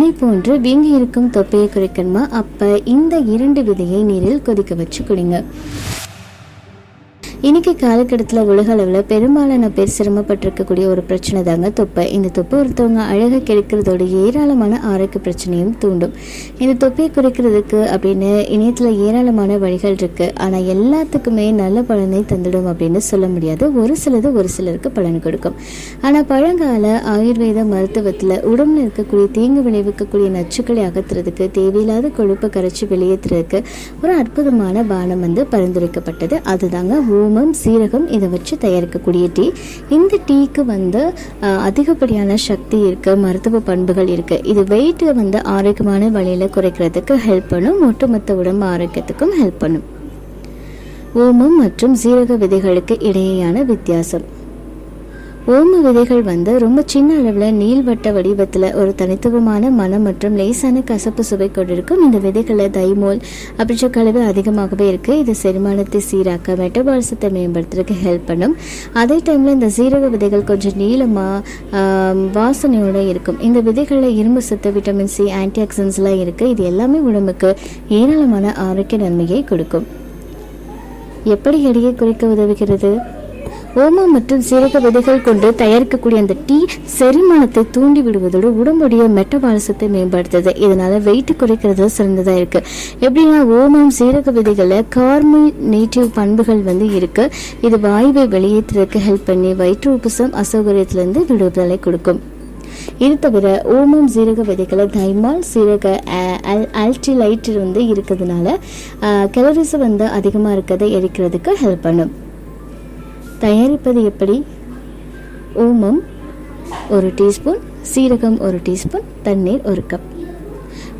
மனை போன்று வீங்கி இருக்கும் தொப்பையை குறைக்கணுமா? அப்ப இந்த இரண்டு விதையை நீரில் கொதிக்க வச்சு குடிங்க. இன்னைக்கு காலகட்டத்தில் உலக அளவில் பெரும்பாலான பேர் சிரமப்பட்டிருக்கக்கூடிய ஒரு பிரச்சனை தாங்க தொப்பை. இந்த தொப்பை ஒருத்தவங்க அழகை கெடுக்கிறதோட ஏராளமான ஆரோக்கிய பிரச்சனையும் தூண்டும். இந்த தொப்பையை குறைக்கிறதுக்கு அப்படின்னு இணையத்தில் ஏராளமான வழிகள் இருக்குது ஆனால் எல்லாத்துக்குமே நல்ல பலனை தந்துடும் அப்படின்னு சொல்ல முடியாது. ஒரு சிலது ஒரு சிலருக்கு பலன் கொடுக்கும். ஆனால் பழங்கால ஆயுர்வேத மருத்துவத்தில் உடம்புல இருக்கக்கூடிய தீங்கு விளைவிக்கக்கூடிய நச்சுக்களை அகற்றுறதுக்கு தேவையில்லாத கொழுப்பை கரைச்சி வெளியேற்றுறதுக்கு ஒரு அற்புதமான பானம் வந்து பரிந்துரைக்கப்பட்டது. அதுதாங்க குங்குமம் சீரகம் இதை வச்சு தயாரிக்கக்கூடிய டீ. இந்த டீக்கு வந்து அதிகப்படியான சக்தி இருக்கு மருத்துவ பண்புகள் இருக்குது இது வெயிட்டை வந்து ஆரோக்கியமான வழியில் குறைக்கிறதுக்கு ஹெல்ப் பண்ணும். ஒட்டுமொத்த உடம்பு ஆரோக்கியத்துக்கும் ஹெல்ப் பண்ணும். ஓமம் மற்றும் சீரக விதைகளுக்கு இடையேயான வித்தியாசம். ஓம விதைகள் வந்து ரொம்ப சின்ன அளவில் நீள்வட்ட வடிவத்தில் ஒரு தனித்துவமான மனம் மற்றும் லேசான கசப்பு சுவை கொண்டிருக்கும் இந்த விதைகளில் தைமோல் அப்படின்ற அதிகமாகவே இருக்குது இது செரிமானத்தை சீராக்க மெட்டபாலிசத்தை மேம்படுத்துறதுக்கு ஹெல்ப் பண்ணும். அதே டைமில் இந்த சீரக விதைகள் கொஞ்சம் நீளமாக வாசனையோடு இருக்கும். இந்த விதைகளில் இரும்பு சத்து விட்டமின் சி ஆன்டி ஆக்சிடென்ட்ஸ்லாம் இருக்குது இது எல்லாமே உடம்புக்கு ஏராளமான ஆரோக்கிய நன்மையை கொடுக்கும். எப்படி எடையை குறைக்க உதவுகிறது? ஓமம் மற்றும் சீரக விதைகள் கொண்டு தயாரிக்கக்கூடிய அந்த டீ செரிமானத்தை தூண்டி விடுவதோடு உடம்புடைய மெட்டபாலிசத்தை மேம்படுத்துது. இதனால வெயிட் குறைக்கிறது சிறந்ததா இருக்கு. எப்படின்னா ஓமம் சீரக விதைகளில் கார்மினேட்டிவ் பண்புகள் வந்து இருக்கு. இது வாயுவை வெளியேற்றுறதுக்கு ஹெல்ப் பண்ணி வயிற்று உப்புசம் அசௌகரியத்திலிருந்து விடுதலை கொடுக்கும். இது தவிர ஓமம் சீரக விதைகளை தைமால் சீரக ஆல்டிலைட் வந்து இருக்கிறதுனால கலரிஸ் வந்து அதிகமாக இருக்கிறதை எரிக்கிறதுக்கு ஹெல்ப் பண்ணும். தயாரிப்பது எப்படி? ஓமம் ஒரு டீஸ்பூன் சீரகம் ஒரு டீஸ்பூன் தண்ணீர் ஒரு கப்.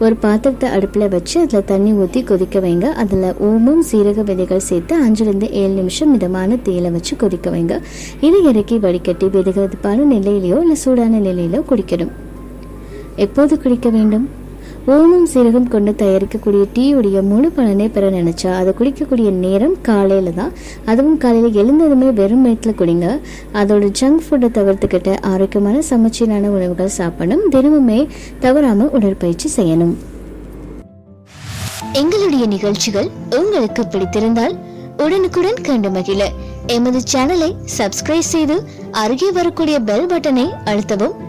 ஒரு பாத்திரத்தை அடுப்பில் வச்சு அதில் தண்ணி ஊற்றி கொதிக்க வைங்க. அதில் ஓமம் சீரக விதைகள் சேர்த்து அஞ்சுலேருந்து ஏழு நிமிஷம் மிதமான தேயிலை வச்சு கொதிக்க வைங்க. இதை இறக்கி வடிகட்டி வெதுகெதுப்பான நிலையிலையோ இல்லை சூடான நிலையிலோ குடிக்கணும். எப்போது குடிக்க வேண்டும்? ஓமம் சீரகம் கொண்டு தயாரிக்கக்கூடிய டீயுடைய முழு பலனை பெற நினைச்சா அதை குடிக்கக்கூடிய நேரம் காலையில் தான். அதுவும் காலையில் எழுந்ததுமே வெறும் வயிற்றில் குடிங்க. அதோட ஜங்க் ஃபுட்டை தவிர்த்துக்கிட்ட ஆரோக்கியமான சமச்சீரான உணவுகள் சாப்பிடணும். தினமுமே தவறாமல் உடற்பயிற்சி செய்யணும். எங்களுடைய நிகழ்ச்சிகள் உங்களுக்கு பிடித்திருந்தால் உடனுக்குடன் கண்டு மகிழ. எமது சேனலை சப்ஸ்கிரைப் செய்து அருகே வரக்கூடிய பெல் பட்டனை அழுத்தவும்.